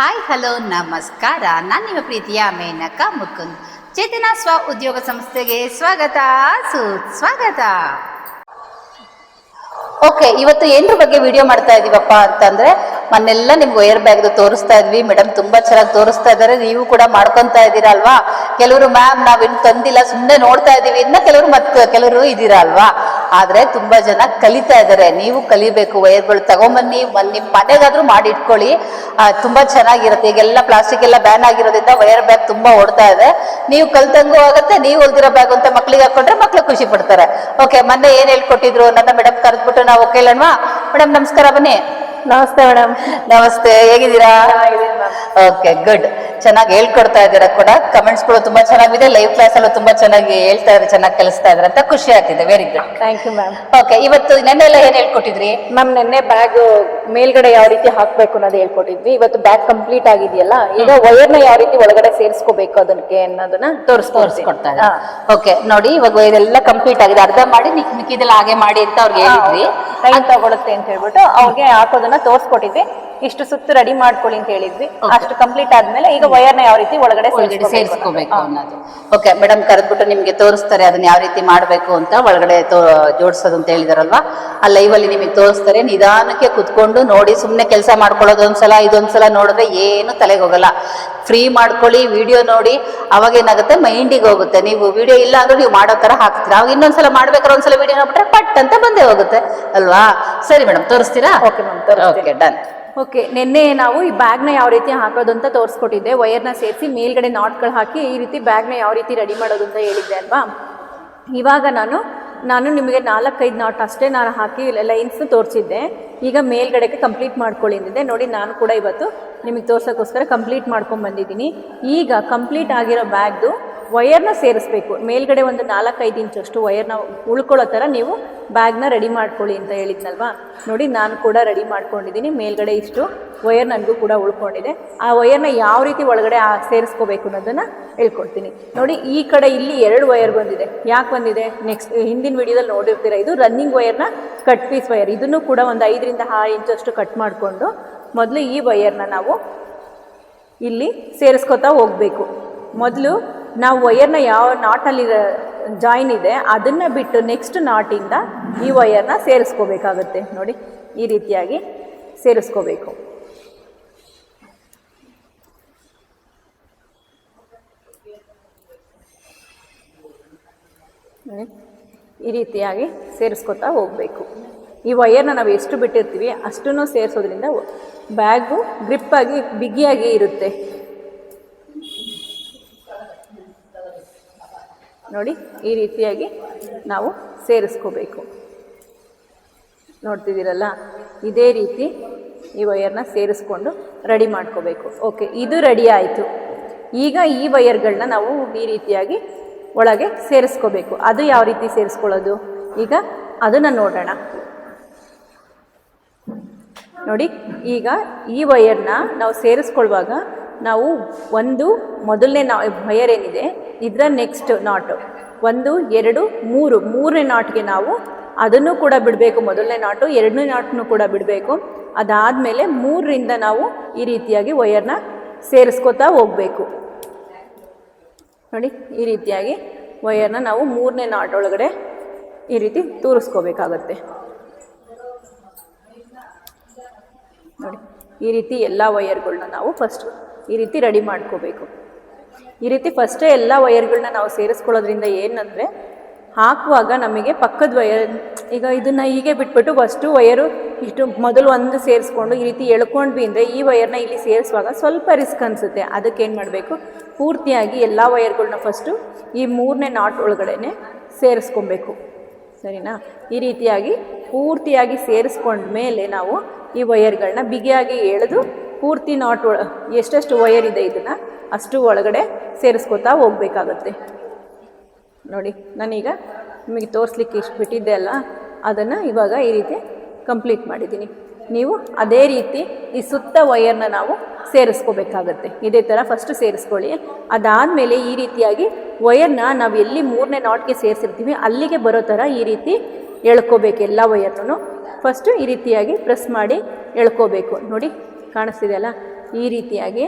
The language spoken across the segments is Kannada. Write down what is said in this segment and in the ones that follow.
ಹಾಯ್ ಹಲೋ ನಮಸ್ಕಾರ. ನಾನು ನಿಮ್ಮ ಪ್ರೀತಿಯ ಮೇನಕ ಮುಕುಂದ್. ಚೇತನ ಸ್ವ ಉದ್ಯೋಗ ಸಂಸ್ಥೆಗೆ ಸ್ವಾಗತ. ಸುಸ್ವಾಗತ ಓಕೆ ಇವತ್ತು ಏನ್ರ ಬಗ್ಗೆ ವಿಡಿಯೋ ಮಾಡ್ತಾ ಇದೀವಪ್ಪ ಅಂತಂದ್ರೆ, ಮೊನ್ನೆಲ್ಲ ನಿಮ್ಗೆ ವೈರ್ ಬ್ಯಾಗ್ ತೋರಿಸ್ತಾ ಇದ್ವಿ. ಮೇಡಮ್ ತುಂಬಾ ಚೆನ್ನಾಗಿ ತೋರಿಸ್ತಾ ಇದಾರೆ. ನೀವು ಕೂಡ ಮಾಡ್ಕೊಂತಾ ಇದ್ದೀರಾ ಅಲ್ವಾ? ಕೆಲವರು ಮ್ಯಾಮ್ ನಾವ್ ಇನ್ನು ತಂದಿಲ್ಲ ಸುಮ್ಮನೆ ನೋಡ್ತಾ ಇದೀವಿ. ಇನ್ನ ಕೆಲವರು ಮತ್ತೆ ಕೆಲವರು ಇದ್ದೀರಾ ಅಲ್ವಾ? ಆದ್ರೆ ತುಂಬಾ ಜನ ಕಲಿತಾ ಇದ್ದಾರೆ ನೀವು ಕಲಿಬೇಕು ವೈರ್ಗಳು ತಗೊಂಬನ್ನಿ ಒಂದು ನಿಮ್ ಮನೆಗಾದ್ರೂ ಮಾಡಿ ಇಟ್ಕೊಳ್ಳಿ. ತುಂಬಾ ಚೆನ್ನಾಗಿರುತ್ತೆ. ಈಗೆಲ್ಲ ಪ್ಲಾಸ್ಟಿಕ್ ಎಲ್ಲ ಬ್ಯಾನ್ ಆಗಿರೋದ್ರಿಂದ ವೈರ್ ಬ್ಯಾಗ್ ತುಂಬಾ ಓಡ್ತಾ ಇದೆ. ನೀವು ಕಲ್ತಂಗೂ ಆಗುತ್ತೆ ನೀವು ಹೊಲ್ದಿರೋ ಬ್ಯಾಗ್ ಅಂತ ಮಕ್ಳಿಗೆ ಹಾಕೊಂಡ್ರೆ ಮಕ್ಳು ಖುಷಿ ಪಡ್ತಾರೆ. ಓಕೆ ಮೊನ್ನೆ ಏನ್ ಹೇಳ್ಕೊಟ್ಟಿದ್ರು? ನನ್ನ ಮೇಡಮ್ ಕರೆದ್ಬಿಟ್ಟು ನಾವು ಕೇಳೋಣವಾ ಮೇಡಮ್ ನಮಸ್ಕಾರ ಬನ್ನಿ. ನಮಸ್ತೆ ಮೇಡಮ್ ನಮಸ್ತೆ ಹೇಗಿದ್ದೀರಾ? ಓಕೆ ಗುಡ್ ಚೆನ್ನಾಗಿ ಹೇಳ್ಕೊಡ್ತಾ ಇದ್ದೀರಾ ಕೂಡ? ಕಮೆಂಟ್ಸ್ಗಳು ತುಂಬಾ ಚೆನ್ನಾಗಿದೆ ಲೈವ್ ಕ್ಲಾಸ್ ಅಲ್ಲೂ ತುಂಬಾ ಚೆನ್ನಾಗಿ ಹೇಳ್ತಾ ಇದ್ರೆ ಚೆನ್ನಾಗಿ ಕಲಿಸ್ತಾ ಇದ್ದಾರೆ ಅಂತ ಖುಷಿ ಆಗ್ತಿದೆ. Very good thank you ma'am okay ಇವತ್ತು ನೆನ್ನೆಲ್ಲ ಏನ್ ಹೇಳ್ಕೊಟ್ಟಿದ್ರಿ? ಮ್ಯಾಮ್ ನಿನ್ನೆ ಬ್ಯಾಗ್ ಮೇಲ್ಗಡೆ ಯಾವ ರೀತಿ ಹಾಕ್ಬೇಕು ಅನ್ನೋದು ಹೇಳ್ಕೊಟ್ಟಿದ್ವಿ. ಇವತ್ತು ಬ್ಯಾಗ್ ಕಂಪ್ಲೀಟ್ ಆಗಿದೆಯಲ್ಲ ಈಗ ವೈರ್ನ ಯಾವ ರೀತಿ ಒಳಗಡೆ ಸೇರಿಸ್ಕೋಬೇಕು ಅದಕ್ಕೆ ಅನ್ನೋದನ್ನ ತೋರಿಸ್ಕೊಡ್ತಾ. ಓಕೆ ನೋಡಿ ಇವಾಗ ಇದೆಲ್ಲ ಕಂಪ್ಲೀಟ್ ಆಗಿದೆ. ಅರ್ಧ ಮಾಡಿ ನಿಕ್ ಮಿಕ್ಕಿದೆಲ್ಲ ಹಾಗೆ ಮಾಡಿ ಅಂತ ಅವ್ರಿಗೆ ಹೇಳಿದ್ವಿ. ಟೈಮ್ ತಗೊಳುತ್ತೆ ಅಂತ ಹೇಳ್ಬಿಟ್ಟು ಅವ್ರಿಗೆ ಹಾಕೋದನ್ನ ತೋರಿಸ್ಕೊಟ್ಟಿದ್ವಿ. ಇಷ್ಟು ಸುತ್ತು ರೆಡಿ ಮಾಡ್ಕೊಳ್ಳಿ ಅಂತ ಹೇಳಿದ್ವಿ. ಅಷ್ಟು ಕಂಪ್ಲೀಟ್ ಆದ್ಮೇಲೆ ಈಗ ವೈರ್ನ ಯಾವ ರೀತಿ ಒಳಗಡೆ ಸೇರಿಸ್ಕೋಬೇಕು ಅನ್ನೋದು. ಓಕೆ ಮೇಡಮ್ ಕರೆದ್ಬಿಟ್ಟು ನಿಮ್ಗೆ ತೋರಿಸ್ತಾರೆ ಅದನ್ನ ಯಾವ ರೀತಿ ಮಾಡಬೇಕು ಅಂತ ಒಳಗಡೆ ಜೋಡಿಸೋದು ಅಂತ ಹೇಳಿದಾರಲ್ವಾ? ಆ ಲೈವ್ ಅಲ್ಲಿ ನಿಮಗೆ ತೋರಿಸ್ತಾರೆ ನಿಧಾನಕ್ಕೆ ಕುತ್ಕೊಂಡು ನೋಡಿ ಸುಮ್ಮನೆ ಕೆಲಸ ಮಾಡ್ಕೊಳ್ಳೋದು ಒಂದ್ಸಲ ಇದೊಂದ್ಸಲ ನೋಡಿದ್ರೆ ಏನು ತಲೆಗೆ ಹೋಗಲ್ಲ. ಫ್ರೀ ಮಾಡ್ಕೊಳ್ಳಿ ವಿಡಿಯೋ ನೋಡಿ ಅವಾಗ ಏನಾಗುತ್ತೆ ಮೈಂಡಿಗೆ ಹೋಗುತ್ತೆ. ನೀವು ವಿಡಿಯೋ ಇಲ್ಲ ಅಂದ್ರೆ ನೀವು ಮಾಡೋ ತರ ಹಾಕ್ತೀರಾ. ಅವಾಗ ಇನ್ನೊಂದ್ಸಲ ಮಾಡ್ಬೇಕಾದ್ರೆ ಒಂದ್ಸಲ ವಿಡಿಯೋ ನೋಡ್ಬಿಟ್ರೆ ಪಟ್ ಅಂತ ಬಂದೇ ಹೋಗುತ್ತೆ. ಅಲ್ವಾ? ಸರಿ ಮೇಡಮ್ ತೋರಿಸ್ತೀರಾ? ಓಕೆ ಮೇಡಮ್ ತೋರಿಸ್ತೀನಿ. ಓಕೆ ಡನ್ ಓಕೆ, ನಿನ್ನೆ ನಾವು ಈ ಬ್ಯಾಗ್ನ ಯಾವ ರೀತಿ ಹಾಕೋದು ಅಂತ ತೋರಿಸ್ಕೊಟ್ಟಿದ್ದೆ. ವೈರ್ನ ಸೇರಿಸಿ ಮೇಲ್ಗಡೆ ನಾಟ್ಗಳು ಹಾಕಿ ಈ ರೀತಿ ಬ್ಯಾಗ್ನ ಯಾವ ರೀತಿ ರೆಡಿ ಮಾಡೋದು ಅಂತ ಹೇಳಿದ್ದೆ ಅಲ್ವಾ? ಇವಾಗ ನಾನು ನಾನು ನಿಮಗೆ ನಾಲ್ಕೈದು ನಾಟ್ ಅಷ್ಟೇ ನಾನು ಹಾಕಿ ಲೈನ್ಸ್ ತೋರಿಸಿದ್ದೆ. ಈಗ ಮೇಲ್ಗಡೆಗೆ ಕಂಪ್ಲೀಟ್ ಮಾಡ್ಕೊಳ್ಳಿ ಅಂದಿದ್ದೆ. ನೋಡಿ, ನಾನು ಕೂಡ ಇವತ್ತು ನಿಮಗೆ ತೋರ್ಸೋಕ್ಕೋಸ್ಕರ ಕಂಪ್ಲೀಟ್ ಮಾಡ್ಕೊಂಡು ಬಂದಿದ್ದೀನಿ. ಈಗ ಕಂಪ್ಲೀಟ್ ಆಗಿರೋ ಬ್ಯಾಗ್ದು ವಯರ್ನ ಸೇರಿಸ್ಬೇಕು. ಮೇಲ್ಗಡೆ ಒಂದು ನಾಲ್ಕೈದು ಇಂಚಷ್ಟು ವಯರ್ನ ಉಳ್ಕೊಳ್ಳೋ ಥರ ನೀವು ಬ್ಯಾಗ್ನ ರೆಡಿ ಮಾಡ್ಕೊಳ್ಳಿ ಅಂತ ಹೇಳಿದ್ನಲ್ವಾ? ನೋಡಿ, ನಾನು ಕೂಡ ರೆಡಿ ಮಾಡ್ಕೊಂಡಿದ್ದೀನಿ. ಮೇಲ್ಗಡೆ ಇಷ್ಟು ವಯರ್ ನನಗೂ ಕೂಡ ಉಳ್ಕೊಂಡಿದೆ. ಆ ವಯರ್ನ ಯಾವ ರೀತಿ ಒಳಗಡೆ ಸೇರಿಸ್ಕೋಬೇಕು ಅನ್ನೋದನ್ನು ಹೇಳ್ಕೊಡ್ತೀನಿ. ನೋಡಿ, ಈ ಕಡೆ ಇಲ್ಲಿ ಎರಡು ವಯರ್ ಬಂದಿದೆ. ಯಾಕೆ ಬಂದಿದೆ? ನೆಕ್ಸ್ಟ್, ಹಿಂದಿನ ವಿಡಿಯೋದಲ್ಲಿ ನೋಡಿರ್ತೀರ, ಇದು ರನ್ನಿಂಗ್ ವಯರ್ನ ಕಟ್ ಪೀಸ್ ವಯರ್ ಇದನ್ನು ಕೂಡ ಒಂದು ಐದರಿಂದ ಆರು ಇಂಚಷ್ಟು ಕಟ್ ಮಾಡಿಕೊಂಡು ಮೊದಲು ಈ ವಯರ್ನ ನಾವು ಇಲ್ಲಿ ಸೇರಿಸ್ಕೊತಾ ಹೋಗಬೇಕು. ಮೊದಲು ನಾವು ವಯರ್ನ ಯಾವ ನಾಟಲ್ಲಿ ಜಾಯಿನ್ ಇದೆ, ಅದನ್ನು ಬಿಟ್ಟು ನೆಕ್ಸ್ಟ್ ನಾಟಿಂದ ಈ ವಯರ್ನ ಸೇರಿಸ್ಕೋಬೇಕಾಗುತ್ತೆ. ನೋಡಿ, ಈ ರೀತಿಯಾಗಿ ಸೇರಿಸ್ಕೋಬೇಕು. ಈ ರೀತಿಯಾಗಿ ಸೇರಿಸ್ಕೊತಾ ಹೋಗಬೇಕು. ಈ ವಯರ್ನ ನಾವು ಎಷ್ಟು ಬಿಟ್ಟಿರ್ತೀವಿ, ಅಷ್ಟನ್ನು ಸೇರಿಸೋದ್ರಿಂದ ಬ್ಯಾಗು ಗ್ರಿಪ್ಪಾಗಿ ಬಿಗಿಯಾಗಿ ಇರುತ್ತೆ. ನೋಡಿ ಈ ರೀತಿಯಾಗಿ ನಾವು ಸೇರಿಸ್ಕೋಬೇಕು. ನೋಡ್ತಿದ್ದೀರಲ್ಲ? ಇದೇ ರೀತಿ ಈ ವಯರ್ನ ಸೇರಿಸ್ಕೊಂಡು ರೆಡಿ ಮಾಡ್ಕೋಬೇಕು. ಓಕೆ ಇದು ರೆಡಿ ಆಯಿತು. ಈಗ ಈ ವಯರ್ಗಳನ್ನ ನಾವು ಈ ರೀತಿಯಾಗಿ ಒಳಗೆ ಸೇರಿಸ್ಕೋಬೇಕು. ಅದು ಯಾವ ರೀತಿ ಸೇರಿಸ್ಕೊಳ್ಳೋದು? ಈಗ ಅದನ್ನು ನೋಡೋಣ. ನೋಡಿ, ಈಗ ಈ ವಯರ್ನ ನಾವು ಸೇರಿಸ್ಕೊಳ್ಳುವಾಗ ನಾವು ಒಂದು, ಮೊದಲನೇ ನಾ ವಯರ್ ಏನಿದೆ ಇದರ ನೆಕ್ಸ್ಟ್ ನಾಟು ಒಂದು, ಎರಡು, ಮೂರು, ಮೂರನೇ ನಾಟ್ಗೆ ನಾವು ಅದನ್ನು ಕೂಡ ಬಿಡಬೇಕು, ಮೊದಲನೇ ನಾಟು, ಎರಡನೇ ನಾಟನ್ನು ಕೂಡ ಬಿಡಬೇಕು. ಅದಾದಮೇಲೆ ಮೂರರಿಂದ ನಾವು ಈ ರೀತಿಯಾಗಿ ವಯರ್ನ ಸೇರಿಸ್ಕೋತಾ ಹೋಗಬೇಕು. ನೋಡಿ, ಈ ರೀತಿಯಾಗಿ ವಯರ್ನ ನಾವು ಮೂರನೇ ನಾಟ್ ಒಳಗಡೆ ಈ ರೀತಿ ತೂರಿಸ್ಕೋಬೇಕಾಗತ್ತೆ. ನೋಡಿ, ಈ ರೀತಿ ಎಲ್ಲ ವಯರ್ಗಳನ್ನ ನಾವು ಫಸ್ಟ್ ಈ ರೀತಿ ರೆಡಿ ಮಾಡ್ಕೋಬೇಕು. ಈ ರೀತಿ ಫಸ್ಟೇ ಎಲ್ಲ ವೈರ್ಗಳನ್ನ ನಾವು ಸೇರಿಸ್ಕೊಳ್ಳೋದ್ರಿಂದ ಏನಂದರೆ, ಹಾಕುವಾಗ ನಮಗೆ ಪಕ್ಕದ ವಯರ್ ಈಗ ಇದನ್ನು ಹೀಗೆ ಬಿಟ್ಬಿಟ್ಟು ಫಸ್ಟು ವಯರು ಇಷ್ಟು ಮೊದಲು ಒಂದು ಸೇರಿಸ್ಕೊಂಡು ಈ ರೀತಿ ಎಳ್ಕೊಂಡ್ವಿ ಅಂದರೆ ಈ ವಯರ್ನ ಇಲ್ಲಿ ಸೇರಿಸುವಾಗ ಸ್ವಲ್ಪ ರಿಸ್ಕ್ ಅನಿಸುತ್ತೆ. ಏನು ಮಾಡಬೇಕು? ಪೂರ್ತಿಯಾಗಿ ಎಲ್ಲ ವಯರ್ಗಳನ್ನ ಫಸ್ಟು ಈ ಮೂರನೇ ನಾಟ್ ಒಳಗಡೆ ಸೇರಿಸ್ಕೊಬೇಕು. ಸರಿನಾ? ಈ ರೀತಿಯಾಗಿ ಪೂರ್ತಿಯಾಗಿ ಸೇರಿಸ್ಕೊಂಡ ಮೇಲೆ ನಾವು ಈ ವಯರ್ಗಳನ್ನ ಬಿಗಿಯಾಗಿ ಎಳೆದು ಪೂರ್ತಿ ನಾಟ್ ಒಳ ಎಷ್ಟೆಷ್ಟು ವಯರ್ ಇದೆ ಇದನ್ನು, ಅಷ್ಟು ಒಳಗಡೆ ಸೇರಿಸ್ಕೊತಾ ಹೋಗ್ಬೇಕಾಗತ್ತೆ. ನೋಡಿ, ನಾನೀಗ ನಿಮಗೆ ತೋರಿಸ್ಲಿಕ್ಕೆ ಇಷ್ಟು ಬಿಟ್ಟಿದ್ದೆ ಅಲ್ಲ, ಅದನ್ನು ಇವಾಗ ಈ ರೀತಿ ಕಂಪ್ಲೀಟ್ ಮಾಡಿದ್ದೀನಿ. ನೀವು ಅದೇ ರೀತಿ ಈ ಸುತ್ತ ವಯರ್ನ ನಾವು ಸೇರಿಸ್ಕೋಬೇಕಾಗತ್ತೆ. ಇದೇ ಥರ ಫಸ್ಟು ಸೇರಿಸ್ಕೊಳ್ಳಿ. ಅದಾದಮೇಲೆ ಈ ರೀತಿಯಾಗಿ ವಯರ್ನ ನಾವು ಎಲ್ಲಿ ಮೂರನೇ ನಾಟ್ಗೆ ಸೇರಿಸಿರ್ತೀವಿ, ಅಲ್ಲಿಗೆ ಬರೋ ಥರ ಈ ರೀತಿ ಎಳ್ಕೋಬೇಕು ಎಲ್ಲ ವಯರ್ನೂ ಫಸ್ಟು ಈ ರೀತಿಯಾಗಿ ಪ್ರೆಸ್ ಮಾಡಿ ಎಳ್ಕೋಬೇಕು. ನೋಡಿ ಕಾಣಿಸ್ತಿದೆಯಲ್ಲ ಈ ರೀತಿಯಾಗಿ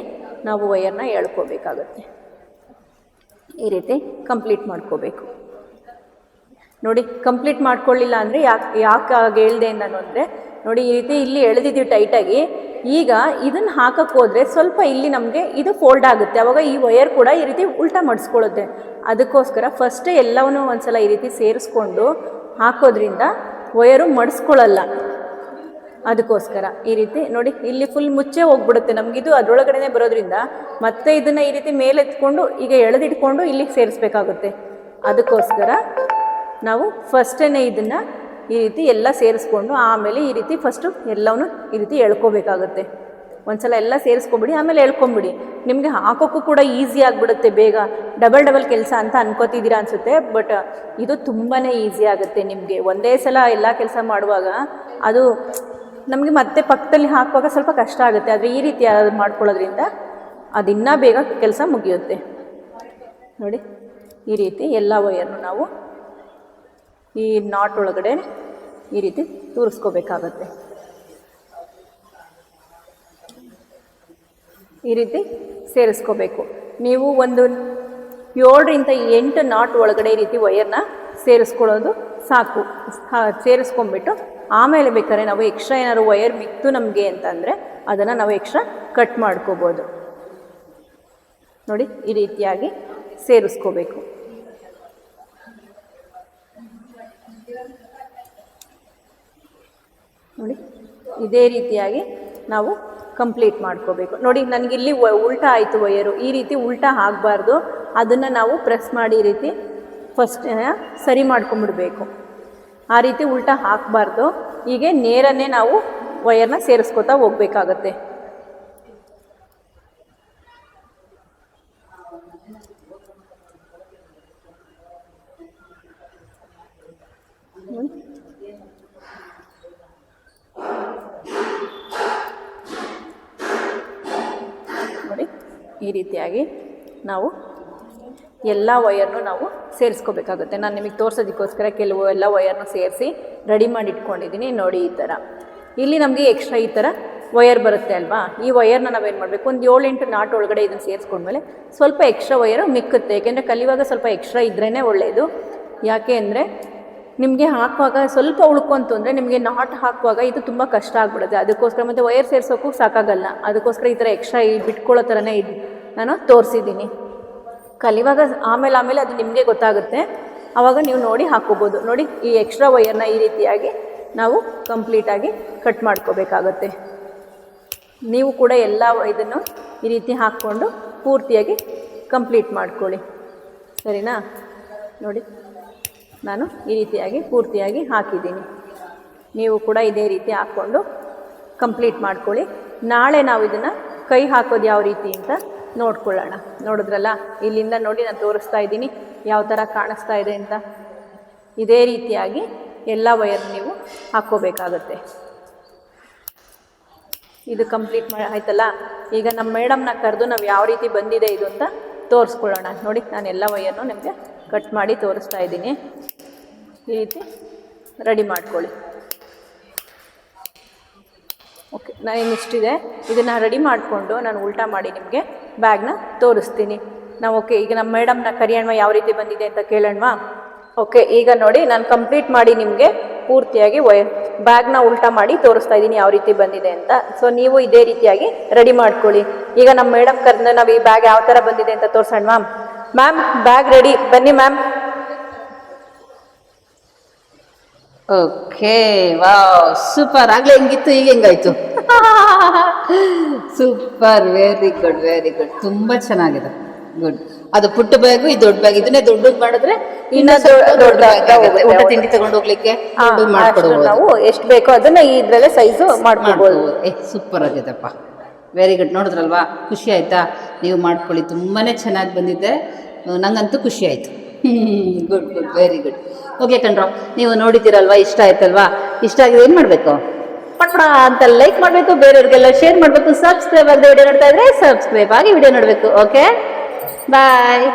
ನಾವು ವಯರ್ನ ಎಳ್ಕೋಬೇಕಾಗುತ್ತೆ. ಈ ರೀತಿ ಕಂಪ್ಲೀಟ್ ಮಾಡ್ಕೋಬೇಕು. ನೋಡಿ, ಕಂಪ್ಲೀಟ್ ಮಾಡ್ಕೊಳ್ಳಿಲ್ಲ ಅಂದರೆ ಯಾಕೆ ಯಾಕೆ ಹೇಳ್ದೆ ನಾನು ಅಂದರೆ, ನೋಡಿ, ಈ ರೀತಿ ಇಲ್ಲಿ ಎಳೆದಿದ್ದೀವಿ ಟೈಟಾಗಿ. ಈಗ ಇದನ್ನು ಹಾಕಕ್ಕೆ ಹೋದರೆ ಸ್ವಲ್ಪ ಇಲ್ಲಿ ನಮಗೆ ಇದು ಫೋಲ್ಡ್ ಆಗುತ್ತೆ. ಆವಾಗ ಈ ವಯರ್ ಕೂಡ ಈ ರೀತಿ ಉಲ್ಟಾ ಮಾಡಿಸ್ಕೊಳ್ಳುತ್ತೆ. ಅದಕ್ಕೋಸ್ಕರ ಫಸ್ಟೇ ಎಲ್ಲವನ್ನೂ ಒಂದ್ಸಲ ಈ ರೀತಿ ಸೇರಿಸ್ಕೊಂಡು ಹಾಕೋದ್ರಿಂದ ವಯರು ಮಡಿಸ್ಕೊಳ್ಳಲ್ಲ. ಅದಕ್ಕೋಸ್ಕರ. ಈ ರೀತಿ ನೋಡಿ, ಇಲ್ಲಿ ಫುಲ್ ಮುಚ್ಚೆ ಹೋಗ್ಬಿಡುತ್ತೆ ನಮಗಿದು, ಅದರೊಳಗಡೆನೆ ಬರೋದ್ರಿಂದ. ಮತ್ತೆ ಇದನ್ನು ಈ ರೀತಿ ಮೇಲೆ ಎತ್ಕೊಂಡು, ಈಗ ಎಳೆದಿಟ್ಕೊಂಡು ಇಲ್ಲಿಗೆ ಸೇರಿಸ್ಬೇಕಾಗುತ್ತೆ. ಅದಕ್ಕೋಸ್ಕರ ನಾವು ಫಸ್ಟೇ ಇದನ್ನು ಈ ರೀತಿ ಎಲ್ಲ ಸೇರಿಸ್ಕೊಂಡು, ಆಮೇಲೆ ಈ ರೀತಿ ಫಸ್ಟು ಎಲ್ಲವನ್ನು ಈ ರೀತಿ ಎಳ್ಕೋಬೇಕಾಗುತ್ತೆ. ಒಂದ್ಸಲ ಎಲ್ಲ ಸೇರಿಸ್ಕೊಂಬಿಡಿ, ಆಮೇಲೆ ಎಳ್ಕೊಂಬಿಡಿ. ನಿಮಗೆ ಹಾಕೋಕ್ಕೂ ಕೂಡ ಈಸಿ ಆಗಿಬಿಡುತ್ತೆ ಬೇಗ. ಡಬಲ್ ಡಬಲ್ ಕೆಲಸ ಅಂತ ಅನ್ಕೋತಿದ್ದೀರಾ ಅನಿಸುತ್ತೆ ಬಟ್ ಇದು ತುಂಬಾ ಈಸಿ ಆಗುತ್ತೆ ನಿಮಗೆ. ಒಂದೇ ಸಲ ಎಲ್ಲ ಕೆಲಸ ಮಾಡುವಾಗ, ಅದು ನಮಗೆ ಮತ್ತೆ ಪಕ್ಕದಲ್ಲಿ ಹಾಕುವಾಗ ಸ್ವಲ್ಪ ಕಷ್ಟ ಆಗುತ್ತೆ. ಆದರೆ ಈ ರೀತಿ ಯಾರಾದ್ರು ಮಾಡ್ಕೊಳ್ಳೋದ್ರಿಂದ ಅದು ಇನ್ನೂ ಬೇಗ ಕೆಲಸ ಮುಗಿಯುತ್ತೆ. ನೋಡಿ, ಈ ರೀತಿ ಎಲ್ಲ ವಯರ್ನು ನಾವು ಈ ನಾಟ್ ಒಳಗಡೆ ಈ ರೀತಿ ತೂರಿಸ್ಕೋಬೇಕಾಗತ್ತೆ. ಈ ರೀತಿ ಸೇರಿಸ್ಕೋಬೇಕು. ನೀವು ಒಂದು ಏಳರಿಂದ ಎಂಟು ನಾಟ್ ಒಳಗಡೆ ಈ ರೀತಿ ವಯರ್ನ ಸೇರಿಸ್ಕೊಳ್ಳೋದು ಸಾಕು ಸೇರಿಸ್ಕೊಂಡ್ಬಿಟ್ಟು ಆಮೇಲೆ ಬೇಕಾದ್ರೆ ನಾವು ಎಕ್ಸ್ಟ್ರಾ ಏನಾದ್ರು ವೈರ್ ಬಿತ್ತು ನಮಗೆ ಅಂತಂದರೆ ಅದನ್ನು ನಾವು ಎಕ್ಸ್ಟ್ರಾ ಕಟ್ ಮಾಡ್ಕೋಬೋದು. ನೋಡಿ, ಈ ರೀತಿಯಾಗಿ ಸೇರಿಸ್ಕೋಬೇಕು. ನೋಡಿ, ಇದೇ ರೀತಿಯಾಗಿ ನಾವು ಕಂಪ್ಲೀಟ್ ಮಾಡ್ಕೋಬೇಕು. ನೋಡಿ, ನನಗಿಲ್ಲಿ ಉಲ್ಟಾ ಆಯಿತು ವಯರು ಈ ರೀತಿ ಉಲ್ಟಾ ಆಗಬಾರ್ದು. ಅದನ್ನು ನಾವು ಪ್ರೆಸ್ ಮಾಡಿ ರೀತಿ ಫಸ್ಟ್ ಸರಿ ಮಾಡ್ಕೊಂಬಿಡಬೇಕು ಆ ರೀತಿ ಉಲ್ಟಾ ಹಾಕಬಾರ್ದು. ಹೀಗೆ ನೇರನ್ನೇ ನಾವು ವಯರ್ನ ಸೇರಿಸ್ಕೊತಾ ಹೋಗ್ಬೇಕಾಗತ್ತೆ. ನೋಡಿ, ಈ ರೀತಿಯಾಗಿ ನಾವು ಎಲ್ಲ ವಯರ್ನು ನಾವು ಸೇರಿಸ್ಕೋಬೇಕಾಗುತ್ತೆ. ನಾನು ನಿಮಗೆ ತೋರಿಸೋದಕ್ಕೋಸ್ಕರ ಕೆಲವು ಎಲ್ಲ ವಯರ್ನ ಸೇರಿಸಿ ರೆಡಿ ಮಾಡಿ ಇಟ್ಕೊಂಡಿದ್ದೀನಿ ನೋಡಿ ಈ ಥರ ಇಲ್ಲಿ ನಮಗೆ ಎಕ್ಸ್ಟ್ರಾ ಈ ಥರ ವಯರ್ ಬರುತ್ತೆ ಅಲ್ವಾ? ಈ ವಯರ್ನ ನಾವೇನು ಮಾಡಬೇಕು? ಒಂದು ಏಳು ಎಂಟು ನಾಟ್ ಒಳಗಡೆ ಇದನ್ನು ಸೇರಿಸ್ಕೊಂಡ್ಮೇಲೆ ಸ್ವಲ್ಪ ಎಕ್ಸ್ಟ್ರಾ ವಯರು ಮಿಕ್ಕುತ್ತೆ. ಏಕೆಂದರೆ ಕಲಿಯುವಾಗ ಸ್ವಲ್ಪ ಎಕ್ಸ್ಟ್ರಾ ಇದ್ರೇ ಒಳ್ಳೆಯದು ಯಾಕೆ ಅಂದರೆ ನಿಮಗೆ ಹಾಕುವಾಗ ಸ್ವಲ್ಪ ಉಳ್ಕೊಂತು ಅಂದರೆ ನಿಮಗೆ ನಾಟ್ ಹಾಕುವಾಗ ಇದು ತುಂಬ ಕಷ್ಟ ಆಗ್ಬಿಡುತ್ತೆ. ಅದಕ್ಕೋಸ್ಕರ ಮತ್ತು ವಯರ್ ಸೇರಿಸೋಕ್ಕೂ ಸಾಕಾಗಲ್ಲ. ಅದಕ್ಕೋಸ್ಕರ ಈ ಥರ ಎಕ್ಸ್ಟ್ರಾ ಬಿಟ್ಕೊಳ್ಳೋ ಥರನೇ ನಾನು ತೋರಿಸಿದ್ದೀನಿ ಕಲಿವಾಗ ಆಮೇಲೆ ಆಮೇಲೆ ಅದು ನಿಮಗೆ ಗೊತ್ತಾಗುತ್ತೆ. ಆವಾಗ ನೀವು ನೋಡಿ ಹಾಕ್ಕೋಬೋದು ನೋಡಿ ಈ ಎಕ್ಸ್ಟ್ರಾ ವೈಯರ್ನ ಈ ರೀತಿಯಾಗಿ ನಾವು ಕಂಪ್ಲೀಟಾಗಿ ಕಟ್ ಮಾಡ್ಕೋಬೇಕಾಗತ್ತೆ. ನೀವು ಕೂಡ ಎಲ್ಲ ಇದನ್ನು ಈ ರೀತಿ ಹಾಕ್ಕೊಂಡು ಪೂರ್ತಿಯಾಗಿ ಕಂಪ್ಲೀಟ್ ಮಾಡ್ಕೊಳ್ಳಿ. ಸರಿನಾ? ನೋಡಿ, ನಾನು ಈ ರೀತಿಯಾಗಿ ಪೂರ್ತಿಯಾಗಿ ಹಾಕಿದ್ದೀನಿ. ನೀವು ಕೂಡ ಇದೇ ರೀತಿ ಹಾಕ್ಕೊಂಡು ಕಂಪ್ಲೀಟ್ ಮಾಡ್ಕೊಳ್ಳಿ. ನಾಳೆ ನಾವು ಇದನ್ನು ಕೈ ಹಾಕೋದು ಯಾವ ರೀತಿ ಅಂತ ನೋಡ್ಕೊಳ್ಳೋಣ. ನೋಡಿದ್ರಲ್ಲ, ಇಲ್ಲಿಂದ ನೋಡಿ ನಾನು ತೋರಿಸ್ತಾ ಇದ್ದೀನಿ ಯಾವ ಥರ ಕಾಣಿಸ್ತಾ ಇದೆ ಅಂತ. ಇದೇ ರೀತಿಯಾಗಿ ಎಲ್ಲ ವಯರ್ ನೀವು ಹಾಕ್ಕೋಬೇಕಾಗತ್ತೆ. ಇದು ಕಂಪ್ಲೀಟ್ ಮಾಡಿ ಆಯ್ತಲ್ಲ? ಈಗ ನಮ್ಮ ಮೇಡಮ್ನ ಕರೆದು ನಾವು ಯಾವ ರೀತಿ ಬಂದಿದೆ ಇದು ಅಂತ ತೋರಿಸ್ಕೊಳ್ಳೋಣ. ನೋಡಿ, ನಾನು ಎಲ್ಲ ವಯರ್ನು ನಿಮಗೆ ಕಟ್ ಮಾಡಿ ತೋರಿಸ್ತಾ ಇದ್ದೀನಿ. ಈ ರೀತಿ ರೆಡಿ ಮಾಡ್ಕೊಳ್ಳಿ. ಓಕೆ ನಾನು ಇಷ್ಟಿದೆ. ಇದನ್ನು ರೆಡಿ ಮಾಡಿಕೊಂಡು ನಾನು ಉಲ್ಟಾ ಮಾಡಿ ನಿಮಗೆ ಬ್ಯಾಗ್ನ ತೋರಿಸ್ತೀನಿ. ನಾವು ಓಕೆ, ಈಗ ನಮ್ಮ ಮೇಡಮ್ನ ಕರಿಯಣ್ವ ಯಾವ ರೀತಿ ಬಂದಿದೆ ಅಂತ ಕೇಳೋಣವಾ? ಓಕೆ, ಈಗ ನೋಡಿ ನಾನು ಕಂಪ್ಲೀಟ್ ಮಾಡಿ ನಿಮಗೆ ಪೂರ್ತಿಯಾಗಿ ವಯ ಬ್ಯಾಗ್ನ ಉಲ್ಟಾ ಮಾಡಿ ತೋರಿಸ್ತಾ ಇದ್ದೀನಿ ಯಾವ ರೀತಿ ಬಂದಿದೆ ಅಂತ. ಸೊ ನೀವು ಇದೇ ರೀತಿಯಾಗಿ ರೆಡಿ ಮಾಡ್ಕೊಳ್ಳಿ. ಈಗ ನಮ್ಮ ಮೇಡಮ್ ಕರೆದ, ನಾವು ಈ ಬ್ಯಾಗ್ ಯಾವ ಥರ ಬಂದಿದೆ ಅಂತ ತೋರಿಸೋಣ ಮ್ಯಾಮ್ ಮ್ಯಾಮ್ ಬ್ಯಾಗ್ ರೆಡಿ ಬನ್ನಿ ಮ್ಯಾಮ್ ಓಕೆ ವಾವ್ ಸೂಪರ್ ಆಗ್ಲೇ ಹೆಂಗಿತ್ತು ಈಗ ಹೆಂಗಾಯ್ತು? Super very good very good ತುಂಬಾ ಚೆನ್ನಾಗಿದೆ. ಗುಡ್ ಅದು ಪುಟ್ಟ ಬ್ಯಾಗು ಈ ದೊಡ್ಡ ಬ್ಯಾಗ್. ಇದನ್ನೇ ದೊಡ್ಡದು ಮಾಡಿದ್ರೆ ಇನ್ನ ದೊಡ್ಡ-. ಹೋಗುತ್ತೆ. ಊಟ ತಿಂಡಿ ತಗೊಂಡು ಹೋಗ್ಲಿಕ್ಕೆ ನಾವು ಎಷ್ಟು ಬೇಕೋ ಅದನ್ನ ಇದ್ರಲ್ಲೇ ಸೈಜು ಮಾಡ್ಕೊಳ್ಬೋದು ಏ ಸೂಪರ್ ಆಗಿದೆಪ್ಪ. ವೆರಿ ಗುಡ್ ನೋಡಿದ್ರಲ್ವಾ? ಖುಷಿ ಆಯ್ತಾ? ನೀವು ಮಾಡ್ಕೊಳ್ಳಿ. ತುಂಬಾನೇ ಚೆನ್ನಾಗಿ ಬಂದಿದೆ. ನಂಗಂತೂ ಖುಷಿ ಆಯ್ತು. Good good very good okay ಕಣ್ರೋ, ನೀವು ನೋಡಿದ್ದೀರಲ್ವಾ, ಇಷ್ಟ ಆಯ್ತಲ್ವಾ? ಇಷ್ಟ ಆಗಿದೆ, ಏನು ಮಾಡಬೇಕು? ಪಟ್ಪಡ ಅಂತ ಲೈಕ್ ಮಾಡಬೇಕು, ಬೇರೆಯವ್ರಿಗೆಲ್ಲ ಶೇರ್ ಮಾಡಬೇಕು ಸಬ್ಸ್ಕ್ರೈಬ್ ಆಗದೆ ವಿಡಿಯೋ ನೋಡ್ತಾ ಇದ್ರೆ ಸಬ್ಸ್ಕ್ರೈಬ್ ಆಗಿ ವಿಡಿಯೋ ನೋಡಬೇಕು ಓಕೆ ಬಾಯ್